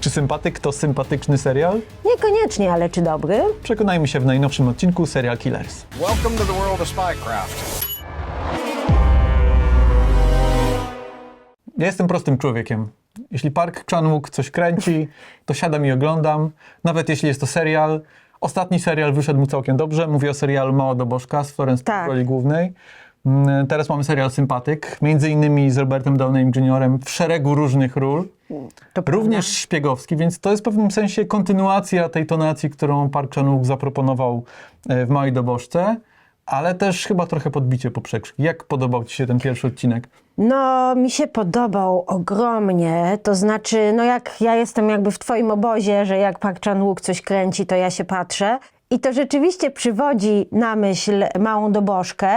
Czy sympatyk to sympatyczny serial? Niekoniecznie, ale czy dobry? Przekonajmy się w najnowszym odcinku Serial Killers. Welcome to the world of Spycraft. Ja jestem prostym człowiekiem. Jeśli Park Chan-wook coś kręci, to siadam i oglądam. Nawet jeśli jest to serial. Ostatni serial wyszedł mu całkiem dobrze. Mówię o serialu Mała do Bożka z Florence Tak. w roli głównej. Mm, Teraz mamy serial Sympatyk, między innymi z Robertem Downeyem Jr. w szeregu różnych ról. Również szpiegowski, więc to jest w pewnym sensie kontynuacja tej tonacji, którą Park Chan-wook zaproponował e, w Małej Dobożce, ale też chyba trochę podbicie poprzeczki. Jak podobał Ci się ten pierwszy odcinek? No, mi się podobał ogromnie. To znaczy, no jak ja jestem jakby w twoim obozie, że jak Park Chan-wook coś kręci, to ja się patrzę. I to rzeczywiście przywodzi na myśl Małą Dobożkę,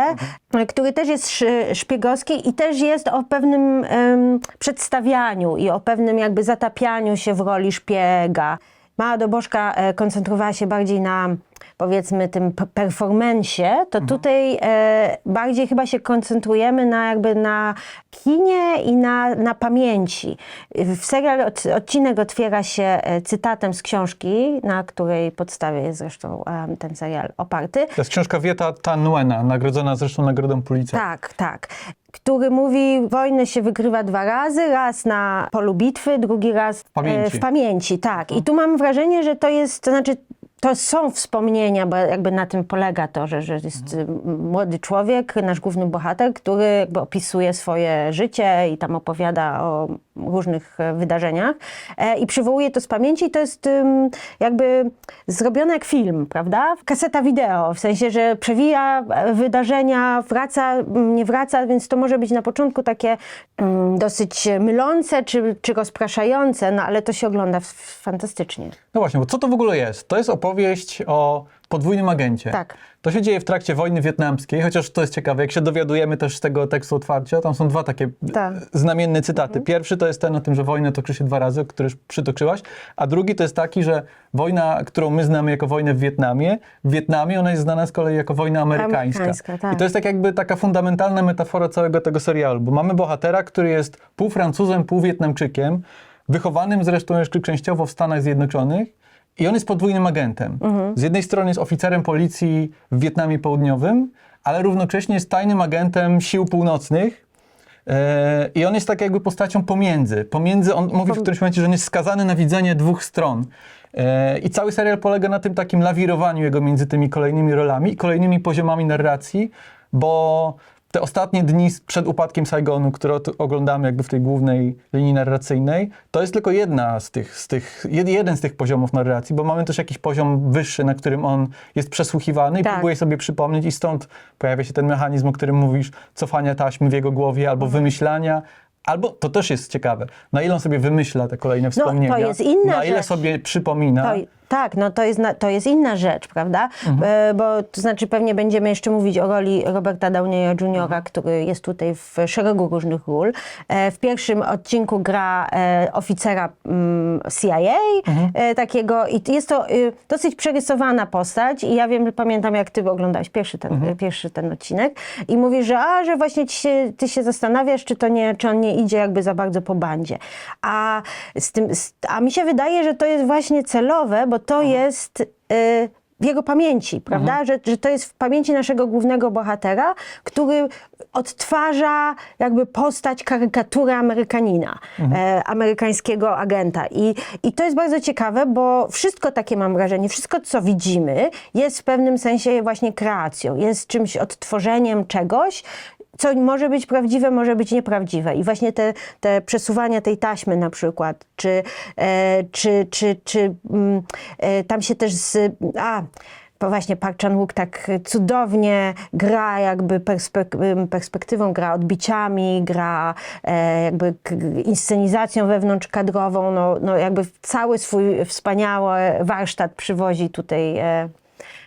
który też jest sz- szpiegowski i też jest o pewnym em, przedstawianiu i o pewnym jakby zatapianiu się w roli szpiega. Mała Dobożka e, koncentrowała się bardziej na powiedzmy tym performensie, to tutaj e, bardziej chyba się koncentrujemy na jakby na kinie i na, na pamięci. W serial od, odcinek otwiera się e, cytatem z książki, na której podstawie jest zresztą e, ten serial oparty. To jest książka Wieta Tan Nguena, nagrodzona zresztą nagrodą Pulitzer. Tak, tak. Który mówi, wojnę się wygrywa dwa razy, raz na polu bitwy, drugi raz w pamięci. w pamięci tak. I tu mam wrażenie, że to jest, to znaczy to są wspomnienia, bo jakby na tym polega to, że, że jest y, młody człowiek, nasz główny bohater, który jakby opisuje swoje życie i tam opowiada o różnych e, wydarzeniach e, i przywołuje to z pamięci i to jest jakby zrobione jak film, prawda? Kaseta wideo, w sensie, że przewija e, wydarzenia, wraca, nie wraca, więc to może być na początku takie dosyć mylące czy, czy rozpraszające, no ale to się ogląda fantastycznie. No właśnie, bo co to w ogóle jest? To jest opowieść o podwójnym agencie. Tak. To się dzieje w trakcie wojny wietnamskiej, chociaż to jest ciekawe, jak się dowiadujemy też z tego tekstu otwarcia, tam są dwa takie Tak. znamienne cytaty. Pierwszy to jest ten o tym, że wojnę toczy się dwa razy, który już przytoczyłaś, a drugi to jest taki, że wojna, którą my znamy jako wojnę w Wietnamie, w Wietnamie ona jest znana z kolei jako wojna amerykańska. Amerykańska, tak. I to jest tak jakby taka fundamentalna metafora całego tego serialu, bo mamy bohatera, który jest pół Francuzem, pół Wietnamczykiem, wychowanym zresztą jeszcze częściowo w Stanach Zjednoczonych, i on jest podwójnym agentem. Z jednej strony jest oficerem policji w Wietnamie Południowym, ale równocześnie jest tajnym agentem sił północnych. E, I on jest tak jakby postacią pomiędzy. Pomiędzy, on mówi w którymś momencie, że on jest skazany na widzenie dwóch stron. E, I cały serial polega na tym takim lawirowaniu jego między tymi kolejnymi rolami i kolejnymi poziomami narracji, bo te ostatnie dni przed upadkiem Saigonu, które oglądamy jakby w tej głównej linii narracyjnej, to jest tylko jedna z tych, z tych, jed- jeden z tych poziomów narracji, bo mamy też jakiś poziom wyższy, na którym on jest przesłuchiwany i Tak. próbuje sobie przypomnieć i stąd pojawia się ten mechanizm, o którym mówisz, cofania taśmy w jego głowie albo Mhm. wymyślania, albo, to też jest ciekawe, na ile on sobie wymyśla te kolejne wspomnienia, No, jest inna na ile rzecz. sobie przypomina. To, tak, no to jest, na- to jest inna rzecz, prawda? E, bo to znaczy pewnie będziemy jeszcze mówić o roli Roberta Downeya Jr., który jest tutaj w szeregu różnych ról. E, w pierwszym odcinku gra e, oficera mm, CIA e, takiego i jest to e, dosyć przerysowana postać i ja wiem, pamiętam jak ty oglądałeś pierwszy ten, e, pierwszy ten odcinek i mówisz, że a, że właśnie ci się, ty się zastanawiasz, czy to nie, czy on nie idzie jakby za bardzo po bandzie. A, z tym, a mi się wydaje, że to jest właśnie celowe, bo to jest y, w jego pamięci, prawda? Że, że to jest w pamięci naszego głównego bohatera, który odtwarza jakby postać karykatury Amerykanina, e, amerykańskiego agenta. I, I to jest bardzo ciekawe, bo wszystko takie mam wrażenie, wszystko co widzimy jest w pewnym sensie właśnie kreacją, jest czymś odtworzeniem czegoś, co może być prawdziwe, może być nieprawdziwe. I właśnie te, te przesuwania tej taśmy na przykład, czy, e, czy, czy, czy mm, e, tam się też z... A, bo właśnie Park Chan-wook tak cudownie gra jakby perspek- perspektywą, gra odbiciami, gra e, jakby inscenizacją wewnątrzkadrową, no, no jakby cały swój wspaniały warsztat przywozi tutaj e,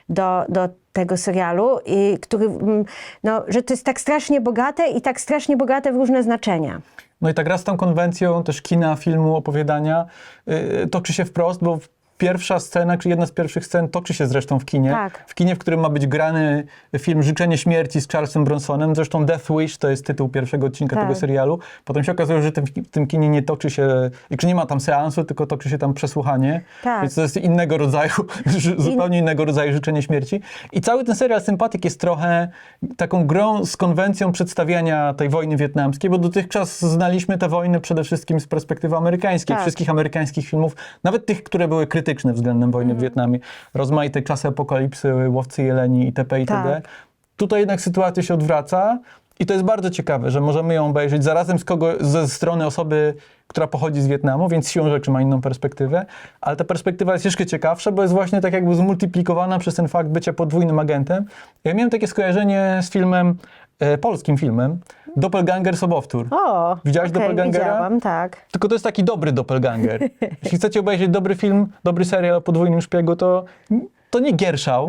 do, do tego serialu, i który, mm, no, że to jest tak strasznie bogate i tak strasznie bogate w różne znaczenia. No i ta gra z tą konwencją też kina, filmu, opowiadania yy, toczy się wprost, bo pierwsza scena, czy jedna z pierwszych scen toczy się zresztą w kinie. Tak. W kinie, w którym ma być grany film Życzenie Śmierci z Charlesem Bronsonem. Zresztą Death Wish to jest tytuł pierwszego odcinka Tak. tego serialu. Potem się okazuje, że tym, w tym kinie nie toczy się, że nie ma tam seansu, tylko toczy się tam przesłuchanie. Tak. Więc to jest innego rodzaju, zupełnie innego rodzaju Życzenie Śmierci. I cały ten serial Sympatyk jest trochę taką grą z konwencją przedstawiania tej wojny wietnamskiej, bo dotychczas znaliśmy tę wojnę przede wszystkim z perspektywy amerykańskiej. Tak. Wszystkich amerykańskich filmów, nawet tych, które były krytyczne względem wojny Mhm. w Wietnamie. Rozmaite czasy apokalipsy, łowcy jeleni itp. itd. Tak. Tutaj jednak sytuacja się odwraca i to jest bardzo ciekawe, że możemy ją obejrzeć zarazem z kogo, ze strony osoby, która pochodzi z Wietnamu, więc siłą rzeczy ma inną perspektywę, ale ta perspektywa jest jeszcze ciekawsza, bo jest właśnie tak jakby zmultiplikowana przez ten fakt bycia podwójnym agentem. Ja miałem takie skojarzenie z filmem, e, polskim filmem, Doppelganger Sobowtór. O, Widziałaś okej, Doppelgangera? Widziałam, tak. Tylko to jest taki dobry doppelganger. Jeśli chcecie obejrzeć dobry film, dobry serial o podwójnym szpiegu, to, to nie Gierszał,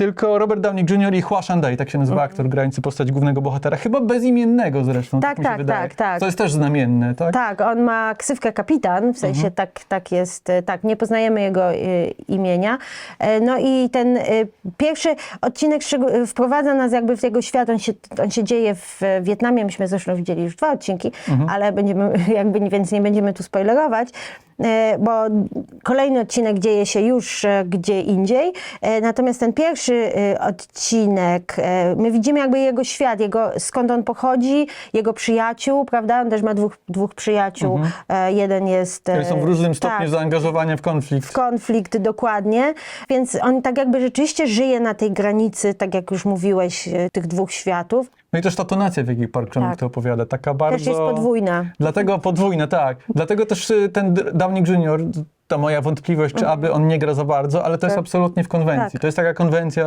tylko Robert Downey Jr. i Hua Shandai, tak się nazywa aktor grający postać głównego bohatera, chyba bezimiennego zresztą, tak, Tak, się tak, wydaje. tak, tak. To jest też znamienne, tak? Tak, on ma ksywkę kapitan, w sensie Mhm. tak, tak jest, e, tak, nie poznajemy jego e, imienia. E, no i ten e, pierwszy odcinek wprowadza nas jakby w jego świat, on się, on się dzieje w Wietnamie, myśmy zresztą widzieli już dwa odcinki, Mhm. ale będziemy, jakby, więc nie będziemy tu spoilerować. Bo kolejny odcinek dzieje się już gdzie indziej. Natomiast ten pierwszy e, odcinek, e, my widzimy jakby jego świat, jego, skąd on pochodzi, jego przyjaciół, prawda? On też ma dwóch, dwóch przyjaciół. E, Jeden jest... Które Mhm. są w różnym stopniu tak, zaangażowania w konflikt. konflikt dokładnie, więc on tak jakby rzeczywiście żyje na tej granicy, tak jak już mówiłeś, e, tych dwóch światów. No i też ta tonacja, w jakiej Park Chan-wook Tak. to opowiada, taka bardzo... Też jest podwójna. Dlatego podwójne, tak. Dlatego też y, ten D- Downey Jr., ta moja wątpliwość, czy aby on nie gra za bardzo, ale to jest. Tak. absolutnie w konwencji. Tak. To jest taka konwencja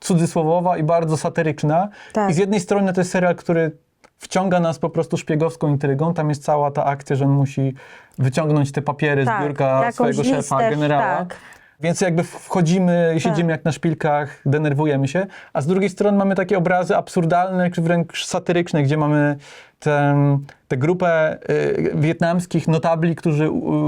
cudzysłowowa i bardzo satyryczna. Tak. I z jednej strony to jest serial, który wciąga nas po prostu szpiegowską intrygą. Tam jest cała ta akcja, że on musi wyciągnąć te papiery Tak, z biurka swojego szefa, listę, generała. tak. Więc jakby wchodzimy i siedzimy Tak. jak na szpilkach, denerwujemy się, a z drugiej strony mamy takie obrazy absurdalne, czy wręcz satyryczne, gdzie mamy tę, tę grupę y, wietnamskich notabli, którzy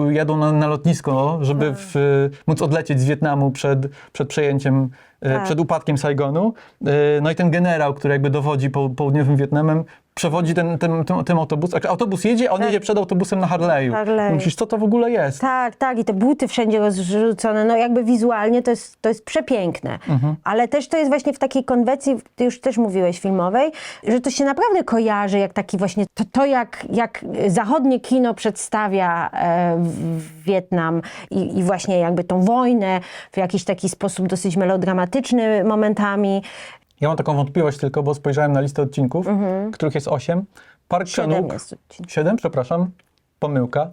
y, jadą na, na lotnisko, żeby Tak. w, y, móc odlecieć z Wietnamu przed, przed przejęciem, y, Tak. przed upadkiem Saigonu. Y, no i ten generał, który jakby dowodzi po, południowym Wietnamem, przewodzi ten, ten, ten, ten autobus. Autobus jedzie, a on Tak. jedzie przed autobusem na Harley'u. Harley. Myślisz, co to w ogóle jest? Tak, tak, i te buty wszędzie rozrzucone, no jakby wizualnie to jest, to jest przepiękne. Mhm. Ale też to jest właśnie w takiej konwencji, ty już też mówiłeś, filmowej, że to się naprawdę kojarzy jak taki właśnie, to, to jak, jak zachodnie kino przedstawia e, Wietnam i, i właśnie jakby tą wojnę w jakiś taki sposób dosyć melodramatyczny momentami. Ja mam taką wątpliwość tylko, bo spojrzałem na listę odcinków, których jest osiem. Park Mhm. Siedem Chan-wook... jest odcinków. Siedem, przepraszam. Pomyłka.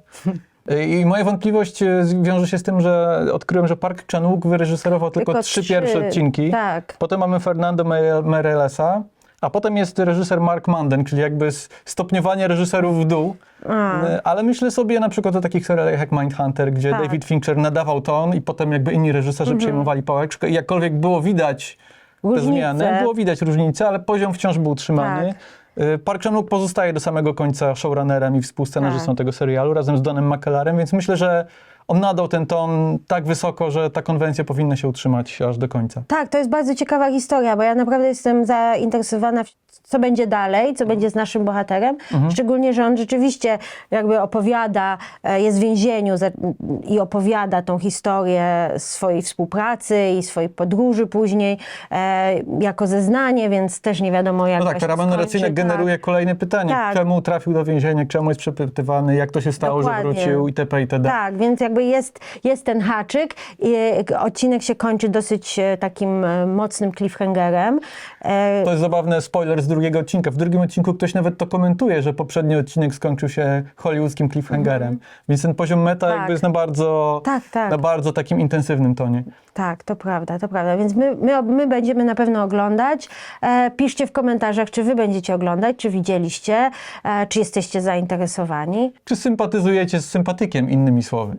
I moja wątpliwość e, wiąże się z tym, że odkryłem, że Park Chan-wook wyreżyserował tylko, trzy pierwsze odcinki. tak. Potem mamy Fernando Me- Merelesa, a potem jest reżyser Mark Manden, czyli jakby s- stopniowanie reżyserów w dół. A. E, Ale myślę sobie na przykład o takich serialach jak Mindhunter, gdzie Tak. David Fincher nadawał ton i potem jakby inni reżyserzy przejmowali pałeczkę i jakkolwiek było widać te Różnice. zmiany, było widać różnice, ale poziom wciąż był utrzymany. Y, Park Chan-wook pozostaje do samego końca showrunnerem i współscenarzystą Tak. tego serialu razem z Donem McKellarem, więc myślę, że on nadał ten ton tak wysoko, że ta konwencja powinna się utrzymać aż do końca. Tak, to jest bardzo ciekawa historia, bo ja naprawdę jestem zainteresowana, co będzie dalej, co będzie z naszym bohaterem. Szczególnie, że on rzeczywiście jakby opowiada, e, jest w więzieniu i opowiada tą historię swojej współpracy i swojej podróży później e, jako zeznanie, więc też nie wiadomo jak No tak, rama narracyjna skończy, generuje tak. kolejne pytanie. Tak. Czemu trafił do więzienia, czemu jest przepytywany, jak to się stało, Dokładnie. że wrócił itp. itd. Tak, więc jakby jest, jest ten haczyk. I e, odcinek się kończy dosyć takim mocnym cliffhangerem. To jest zabawny spoiler z drugiego odcinka. W drugim odcinku ktoś nawet to komentuje, że poprzedni odcinek skończył się hollywoodzkim cliffhangerem. Więc ten poziom meta Mhm. Tak. jakby jest na bardzo, Tak, tak. na bardzo takim intensywnym tonie. Tak, to prawda, to prawda. Więc my, my, my będziemy na pewno oglądać. E, piszcie w komentarzach, czy wy będziecie oglądać, czy widzieliście, e, czy jesteście zainteresowani. Czy sympatyzujecie z sympatykiem, innymi słowy?